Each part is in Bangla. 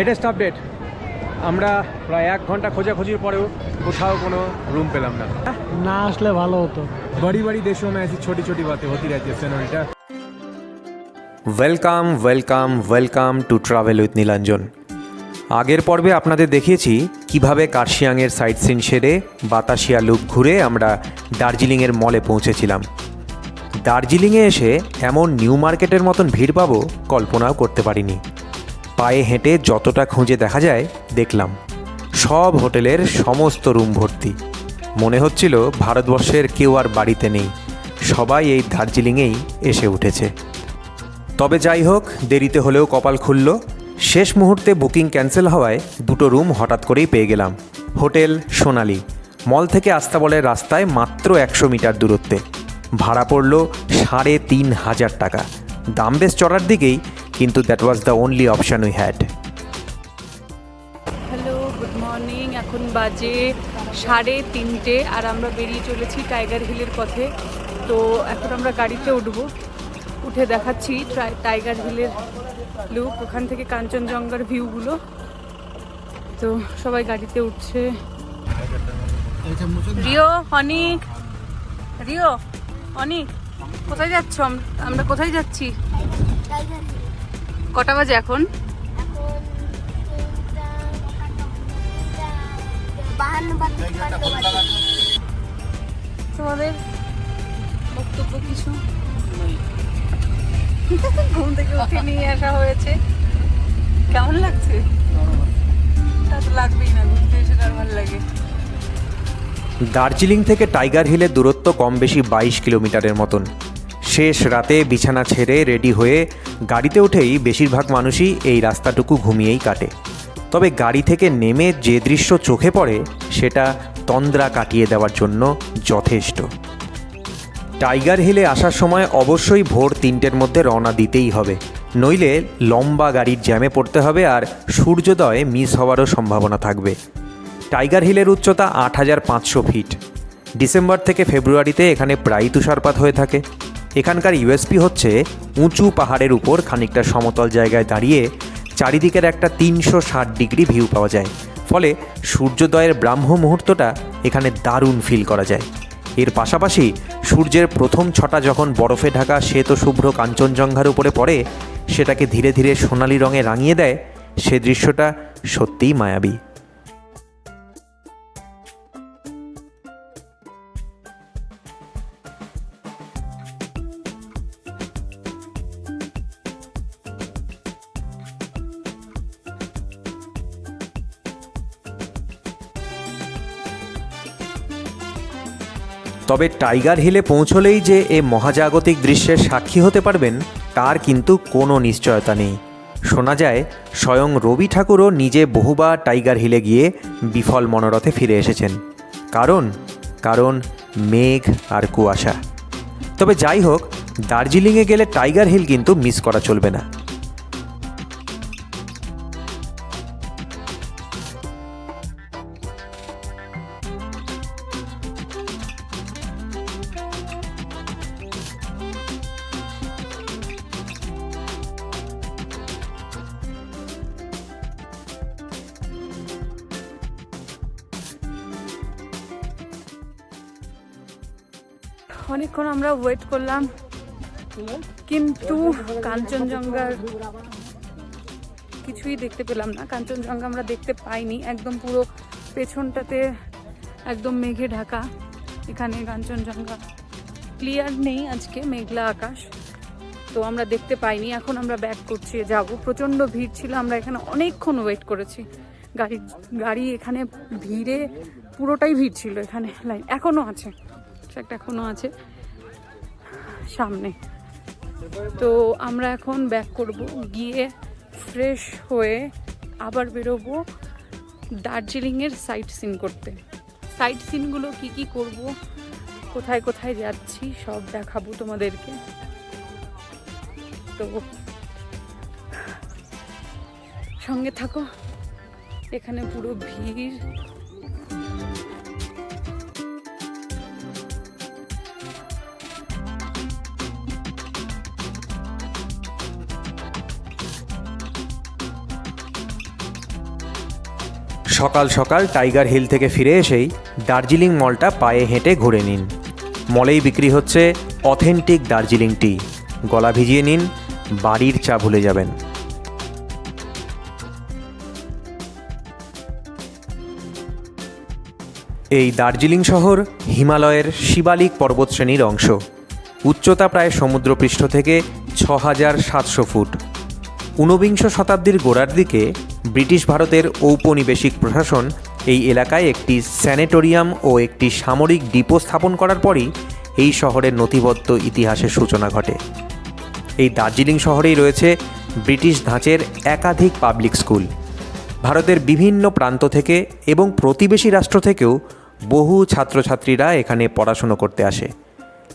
লেটেস্ট আপডেট আমরা প্রায় এক ঘন্টা খোঁজাখুঁজির পরেও কোথাও কোনো রুম পেলাম না না আসলে ভালো হতো बड़ी बड़ी देशों में ऐसी छोटी छोटी बातें होती रहती है senorita welcome welcome welcome to travel with Nilanjan আগের পর্বে আপনাদের দেখিয়েছি কিভাবে কার্শিয়াংয়ের সাইট সিন সেরে বাতাসিয়া লুপ ঘুরে আমরা দার্জিলিংয়ের মলে পৌঁছেছিলাম দার্জিলিংয়ে এসে এমন নিউ মার্কেটের মতন ভিড় পাবো কল্পনাও করতে পারিনি পায়ে হেঁটে যতটা খুঁজে দেখা যায়, দেখলাম। সব হোটেলের সমস্ত রুম ভর্তি। মনে হচ্ছিল ভারতবর্ষের কেউ আর বাড়িতে নেই। সবাই এই দার্জিলিংয়েই এসে উঠেছে। তবে যাই হোক, দেরিতে হলেও কপাল খুলল। শেষ মুহূর্তে বুকিং ক্যান্সেল হওয়ায় দুটো রুম হঠাৎ করেই পেয়ে গেলাম। হোটেল সোনালি। মল থেকে আস্তাবলের রাস্তায় মাত্র একশো মিটার দূরত্বে। ভাড়া পড়ল সাড়ে তিন হাজার টাকা। দাম বেশ চড়ার দিকেই কিন্তু that was the only option we had hello good morning এখন বাজে সাড়ে তিনটে আর আমরা বেরিয়ে চলেছি টাইগার হিলের পথে। তো এখন আমরা গাড়িতে উঠবো। উঠে দেখাচ্ছি টাইগার হিলের লুক ওখান থেকে কাঞ্চনজঙ্ঘার ভিউগুলো তো সবাই গাড়িতে উঠছে। রিও অনিক। রিও অনিক কোথায় যাচ্ছ? আমরা কোথায় যাচ্ছি? কটা বাজে এখন? তোমাদের বক্তব্য কিছু? ঘুম থেকে উঠে নিয়ে আসা হয়েছে। কেমন লাগছে? তা তো লাগবেই না, ঘুরতে এসে তার ভালো লাগে। দার্জিলিং থেকে টাইগার হিলের দূরত্ব কম বেশি বাইশ কিলোমিটারের মতন। শেষ রাতে বিছানা ছেড়ে রেডি হয়ে গাড়িতে উঠেই বেশিরভাগ মানুষই এই রাস্তাটুকু ঘুমিয়েই কাটে। তবে গাড়ি থেকে নেমে যে দৃশ্য চোখে পড়ে, সেটা তন্দ্রা কাটিয়ে দেওয়ার জন্য যথেষ্ট। টাইগার হিলে আসার সময় অবশ্যই ভোর তিনটের মধ্যে রওনা দিতেই হবে। নইলে লম্বা গাড়ির জ্যামে পড়তে হবে আর সূর্যোদয় মিস হওয়ারও সম্ভাবনা থাকবে। টাইগার হিলের উচ্চতা আট হাজার পাঁচশো ফিট। ডিসেম্বর থেকে ফেব্রুয়ারিতে এখানে প্রায়ই তুষারপাত হয়ে থাকে। এখানকার ইউএসপি হচ্ছে উঁচু পাহাড়ের উপর খানিকটা সমতল জায়গায় দাঁড়িয়ে চারিদিকের একটা তিনশো ষাট ডিগ্রি ভিউ পাওয়া যায়। ফলে সূর্যোদয়ের ব্রাহ্ম মুহূর্তটা এখানে দারুণ ফিল করা যায়। এর পাশাপাশি সূর্যের প্রথম ছটা যখন বরফে ঢাকা শ্বেত শুভ্র কাঞ্চনজঙ্ঘার উপরে পড়ে, সেটাকে ধীরে ধীরে সোনালি রঙে রাঙিয়ে দেয়, সে দৃশ্যটা সত্যিই মায়াবী। তবে টাইগার হিলে পৌঁছলেই যে এ মহাজাগতিক দৃশ্যের সাক্ষী হতে পারবেন, তার কিন্তু কোনো নিশ্চয়তা নেই। শোনা যায়, স্বয়ং রবি ঠাকুরও নিজে বহুবার টাইগার হিলে গিয়ে বিফল মনোরথে ফিরে এসেছেন। কারণ কারণ মেঘ আর কুয়াশা। তবে যাই হোক, দার্জিলিংয়ে গেলে টাইগার হিল কিন্তু মিস করা চলবে না। অনেকক্ষণ আমরা ওয়েট করলাম। কিন্তু কাঞ্চনজঙ্ঘার কিছুই দেখতে পেলাম না। কাঞ্চনজঙ্ঘা আমরা দেখতে পাইনি। একদম পুরো পেছনটাতে একদম মেঘে ঢাকা। এখানে কাঞ্চনজঙ্ঘা ক্লিয়ার নেই আজকে, মেঘলা আকাশ। তো আমরা দেখতে পাইনি। এখন আমরা ব্যাক করছি, যাব। প্রচণ্ড ভিড় ছিল। আমরা এখানে অনেকক্ষণ ওয়েট করেছি। গাড়ি গাড়ি এখানে ভিড়ে পুরোটাই ভিড় ছিল এখানে। লাইন এখনও আছে। একটা এখনও আছে সামনে। তো আমরা এখন ব্যাক করব, গিয়ে ফ্রেশ হয়ে আবার বেরোবো দার্জিলিংয়ের সাইট সিন করতে। সাইট সিনগুলো কি কি করব, কোথায় কোথায় যাচ্ছি, সব দেখাবো তোমাদেরকে। তো সঙ্গে থাকো, এখানে পুরো ভিড়। সকাল সকাল টাইগার হিল থেকে ফিরে এসেই দার্জিলিং মলটা পায়ে হেঁটে ঘুরে নিন। মলেই বিক্রি হচ্ছে অথেন্টিক দার্জিলিং টি। গলা ভিজিয়ে নিন, বাড়ির চা ভুলে যাবেন। এই দার্জিলিং শহর হিমালয়ের শিবালিক পর্বতশ্রেণীর অংশ। উচ্চতা প্রায় সমুদ্রপৃষ্ঠ থেকে ছ হাজার সাতশো ফুট। ঊনবিংশ শতাব্দীর গোড়ার দিকে ব্রিটিশ ভারতের ঔপনিবেশিক প্রশাসন এই এলাকায় একটি স্যানেটোরিয়াম ও একটি সামরিক ডিপো স্থাপন করার পরই এই শহরের নথিবদ্ধ ইতিহাসের সূচনা ঘটে। এই দার্জিলিং শহরেই রয়েছে ব্রিটিশ ধাঁচের একাধিক পাবলিক স্কুল। ভারতের বিভিন্ন প্রান্ত থেকে এবং প্রতিবেশী রাষ্ট্র থেকেও বহু ছাত্রছাত্রীরা এখানে পড়াশুনো করতে আসে।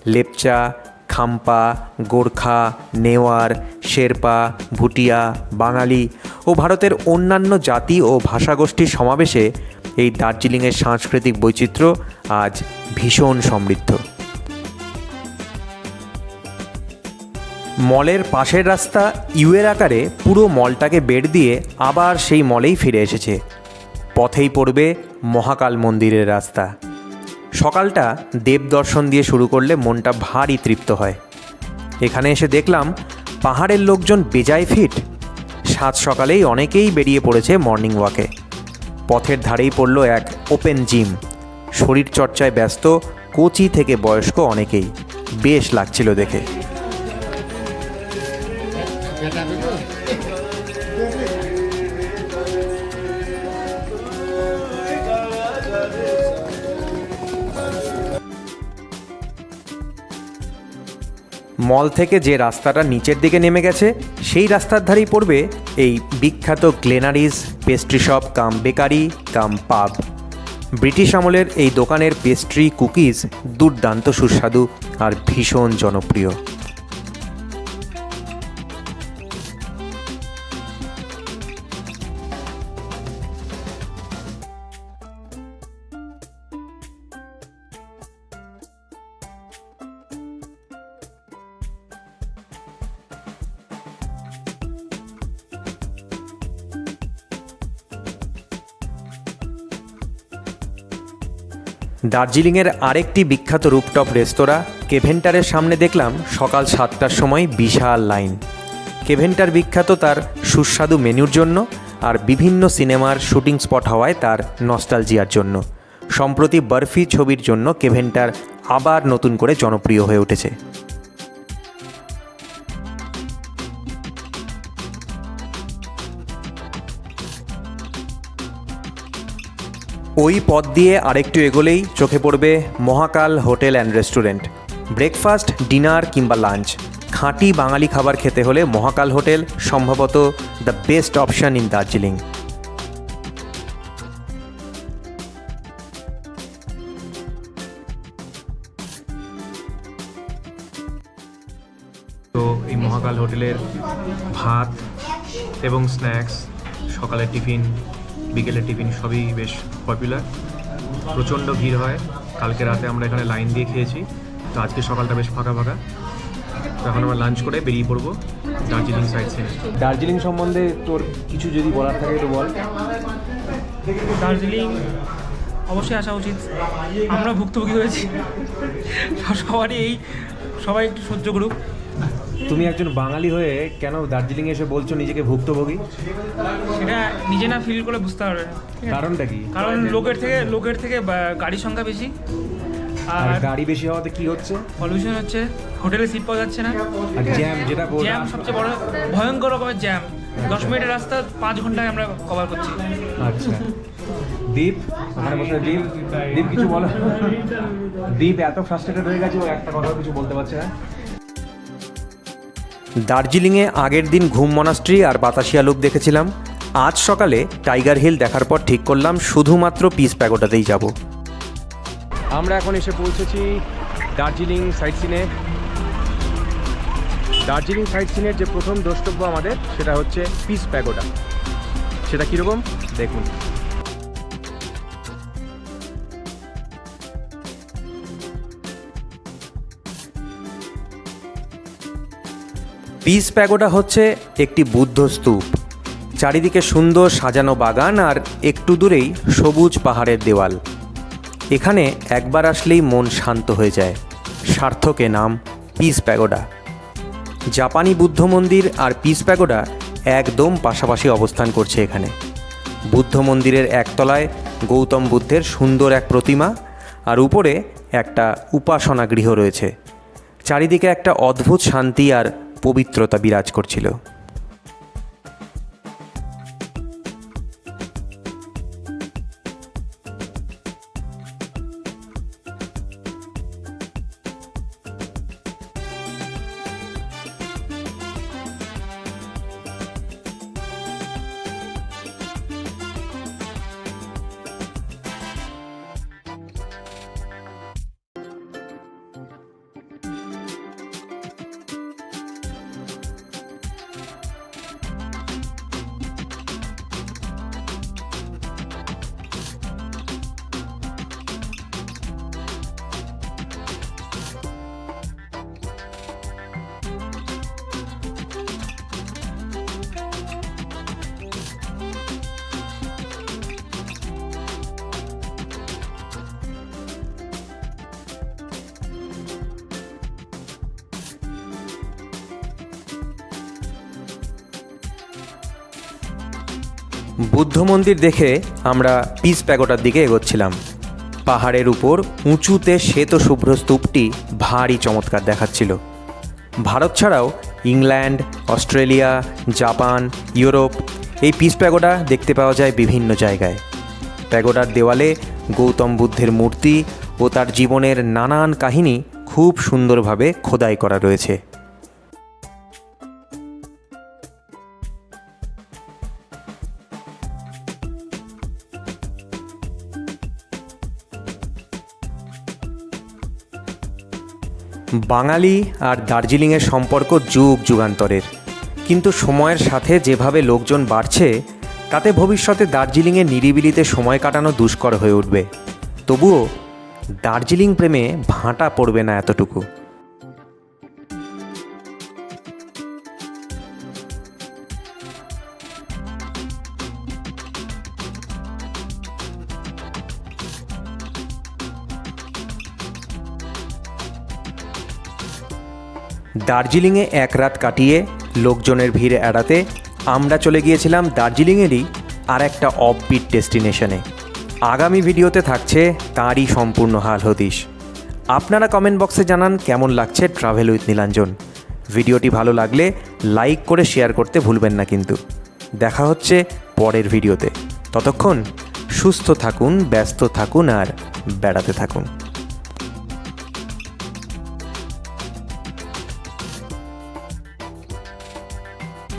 লেপচা খাম্পা, গোর্খা, নেওয়ার, শেরপা, ভুটিয়া, বাঙালি ও ভারতের অন্যান্য জাতি ও ভাষাগোষ্ঠীর সমাবেশে এই দার্জিলিংয়ের সাংস্কৃতিক বৈচিত্র্য আজ ভীষণ সমৃদ্ধ। মলের পাশের রাস্তা ইউয়ের আকারে পুরো মলটাকে বেড দিয়ে আবার সেই মলেই ফিরে এসেছে। পথেই পড়বে মহাকাল মন্দিরের রাস্তা। সকালটা দেব দর্শন দিয়ে শুরু করলে মনটা ভারী তৃপ্ত হয়। এখানে এসে দেখলাম পাহাড়ের লোকজন বেজায় ফিট। সাত সকালেই অনেকেই বেরিয়ে পড়েছে মর্নিং ওয়াকে। পথের ধারেই পড়ল এক ওপেন জিম। শরীর চর্চায় ব্যস্ত, কোচি থেকে বয়স্ক অনেকেই। বেশ লাগছিল দেখে। মল থেকে যে রাস্তাটা নিচের দিকে নেমে গেছে, সেই রাস্তার ধারেই পড়বে এই বিখ্যাত Glenary's pastry shop, cum bakery, cum pub. British আমলের এই দোকানের পেস্ট্রি কুকিজ দুর্দান্ত সুস্বাদু আর ভীষণ জনপ্রিয়। দার্জিলিংয়ের আরেকটি বিখ্যাত রুপটপ রেস্তোরাঁ, কেভেন্টারের সামনে দেখলাম সকাল সাতটার সময় বিশাল লাইন। কেভেন্টার বিখ্যাত তার সুস্বাদু মেনুর জন্য আর বিভিন্ন সিনেমার শুটিং স্পট হওয়ায় তার নস্টালজিয়ার জন্য। সম্প্রতি বরফি ছবির জন্য কেভেন্টার আবার নতুন করে জনপ্রিয় হয়ে উঠেছে। ওই পথ দিয়ে আরেকটু এগোলেই চোখে পড়বে Mahakal hotel and restaurant. Breakfast, dinner কিংবা লাঞ্চ। খাঁটি বাঙালি খাবার খেতে হলে মহাকাল হোটেল সম্ভবত the best option in Darjeeling. তো এই মহাকাল হোটেলের ভাত এবং স্ন্যাক্স, সকালের টিফিন বিকেলের টিফিন সবই বেশ পপুলার প্রচণ্ড ভিড় হয়। কালকে রাতে আমরা এখানে লাইন দিয়ে খেয়েছি। তো আজকে সকালটা বেশ ফাঁকা ফাঁকা। তো এখন আমরা লাঞ্চ করে বেরিয়ে পড়ব দার্জিলিং সাইড সিনে দার্জিলিং সম্বন্ধে তোর কিছু যদি বলার থাকে একটু বল। দার্জিলিং অবশ্যই আসা উচিত। আমরা ভুক্তভোগী হয়েছি। সবারই এই সবাই একটু সহ্য করুক। তুমি একজন বাঙালি হয়ে কেন দার্জিলিং এসে বলছো নিজেকে ভুক্তভোগী? সেটা নিজে না ফিল করে বুঝতে পারবে কারণটা কি? কারণ লোকের থেকে লোকের থেকে গাড়ির সংখ্যা বেশি। আর গাড়ি বেশি হওয়াতে কি হচ্ছে? পলিউশন হচ্ছে হোটেলে সিট পাওয়া যাচ্ছে না। আর জ্যাম যেটা জ্যাম সবচেয়ে বড় ভয়ঙ্কর রকমের জ্যাম দশ মিনিটের রাস্তা পাঁচ ঘন্টায় আমরা কভার করছি। আচ্ছা। দীপ ওখানে বসে দীপ দীপ কিছু বলো। দীপ এত ফ্রাস্ট্রেটেড হয়ে গেছে ও একটা কথা কিছু বলতে পারছে না। দার্জিলিংয়ে আগের দিন ঘুম মনাস্ট্রি আর বাতাসিয়া লুপ দেখেছিলাম। আজ সকালে টাইগার হিল দেখার পর ঠিক করলাম শুধুমাত্র পিস প্যাগোটাতেই যাব। আমরা এখন এসে পৌঁছেছি দার্জিলিং সাইট সিনে। দার্জিলিং সাইট সিনের যে প্রথম দ্রষ্টব্য আমাদের, সেটা হচ্ছে পিস প্যাগোডা সেটা কীরকম? দেখুন। পিস প্যাগোডা হচ্ছে একটি বুদ্ধ স্তূপ। চারিদিকে সুন্দর সাজানো বাগান আর একটু দূরেই সবুজ পাহাড়ের দেওয়াল। এখানে একবার আসলেই মন শান্ত হয়ে যায়। সার্থকে নাম, পিস প্যাগোডা। জাপানি বুদ্ধ মন্দির আর পিস প্যাগোডা একদম পাশাপাশি অবস্থান করছে এখানে। বুদ্ধ মন্দিরের একতলায় গৌতম বুদ্ধের সুন্দর এক প্রতিমা আর উপরে একটা উপাসনা গৃহ রয়েছে। চারিদিকে একটা অদ্ভুত শান্তি আর পবিত্রতা বিরাজ করছিল। বুদ্ধ মন্দির দেখে আমরা পিস প্যাগোটার দিকে এগোচ্ছিলাম। পাহাড়ের উপর উঁচুতে শ্বেত শুভ্র স্তূপটি ভারী চমৎকার দেখাচ্ছিল। ভারত ছাড়াও ইংল্যান্ড, অস্ট্রেলিয়া, জাপান, ইউরোপ এই পিস প্যাগোডা দেখতে পাওয়া যায় বিভিন্ন জায়গায়। প্যাগোডার দেওয়ালে গৌতম বুদ্ধের মূর্তি ও তার জীবনের নানান কাহিনী খুব সুন্দরভাবে খোদাই করা রয়েছে। বাঙালি আর দার্জিলিংয়ের সম্পর্ক যুগ যুগান্তরের। কিন্তু সময়ের সাথে যেভাবে লোকজন বাড়ছে, তাতে ভবিষ্যতে দার্জিলিংয়ে নিরিবিলিতে সময় কাটানো দুষ্কর হয়ে উঠবে। তবুও দার্জিলিং প্রেমে ভাঁটা পড়বে না এতটুকু। দার্জিলিংয়ে এক রাত কাটিয়ে লোকজনের ভিড় এড়াতে আমরা চলে গিয়েছিলাম দার্জিলিংয়েরই আর একটা অফবিট ডেস্টিনেশনে আগামী ভিডিওতে থাকছে তারই সম্পূর্ণ হাল হদিশ। আপনারা কমেন্ট বক্সে জানান কেমন লাগছে ট্রাভেল উইথ নীলাঞ্জন। ভিডিওটি ভালো লাগলে লাইক করে শেয়ার করতে ভুলবেন না কিন্তু। দেখা হচ্ছে পরের ভিডিওতে। ততক্ষণ সুস্থ থাকুন, ব্যস্ত থাকুন আর বেড়াতে থাকুন।